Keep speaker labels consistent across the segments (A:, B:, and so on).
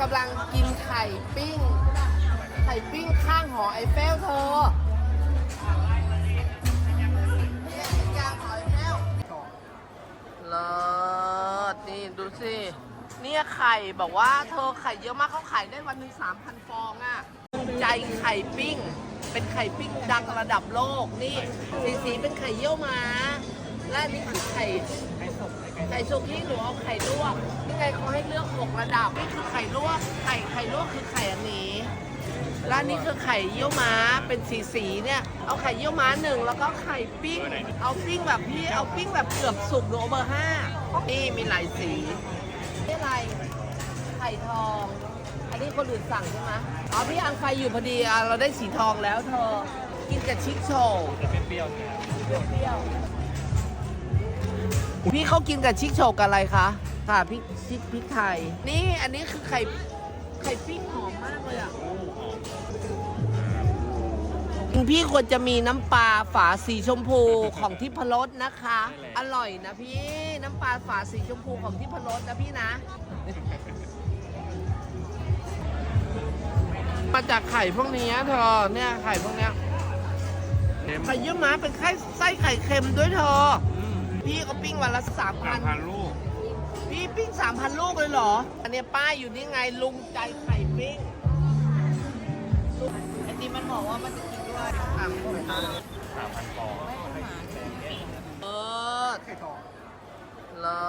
A: กำลังกินไข่ปิ้ง ไข่ปิ้งข้างหอไอเฟลเธอเนี่ยยางหอไอเฟลเลิศนี่ดูสิ เนี่ยไข่บอกว่าเธอไข่เยอะมากเขาขายได้วันหนึ่งสามพันฟองอะ่ะใจไข่ปิ้ง เป็นไข่ปิ้งดังระดับโลกนี่สีสีเป็นไข่เยี่ยวมา และนี่คือไข่ ข่สุกที่หนูเอาไข่ลวกนี่ไงเขาให้เลือกหกระดับนี่คือไข่ลวกไข่ไข่ลวกคือไข่อันนี้แล้วอันนี่คือไข่เยี่ยวม้าเป็นสีสีๆเนี่ย เอาไข่เยี่ยวม้าหนึ่งแล้วก็ไข่ปิ้ง เอาปิ้งแบบพี่เอาปิ้งแบบเกือบสุกหนูเอาเบอร์ห้านี่มีหลายสีนี่อะไร ไข่ทอง อันนี้คนอื่นสั่งใช่ไหมอ๋อพี่อังไฟอยู่พอดีอะเราได้สีทองแล้วเธอ กินกับชิคโชว์
B: จะเป็นเปรี้ยว
A: เปรี้ยวๆ พี่เขากินกับชิคโชว์กับอะไรคะ ค่ะพริกชิคพริกไทย นี่อันนี้คือไข่ไข่ปิ้งหอมมากเลยอะพี่ควรจะมีน้ำปลาฝาสีชมพูของทิพรสนะคะ อร่อยนะพี่น้ำปลาฝาสีชมพูของทิพรสนะพี่นะ มาจากไข่พวกนี้เธอเนี่ยไข่พวกเนี้ย
B: เค็ม
A: ไข่เยี่ยวม้าเป็นไข่ไส้ไข่เค็มด้วยเธอ พี่ก็ปิ้งวันละสามพั
B: สาม
A: น
B: พันลูก
A: พี่ปิ้งสามพันลูกเลยเหรอ อันเนี้ยป้ายอยู่นี่ไงลุงใจไข่ปิ้งไอติมมันบอกว่ามันจะกินด้วยสามคน
B: สามพันฟอง
A: เลิศเลิ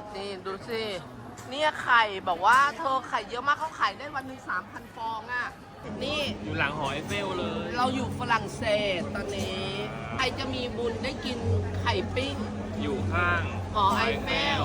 A: ศนี่ดูสิ เนี่ยไข่บอกว่าเธอไข่เยอะมากเขาขายได้วันหนึ่งสามพันฟองอะ นี่
B: อยู่หลังหอไอเฟลเลย
A: เราอยู่ฝรั่งเศสตอนนี้ใครจะมีบุญ ได้กินไข่ปิ้ง
B: อยู่ข้าง
A: หอไอเฟล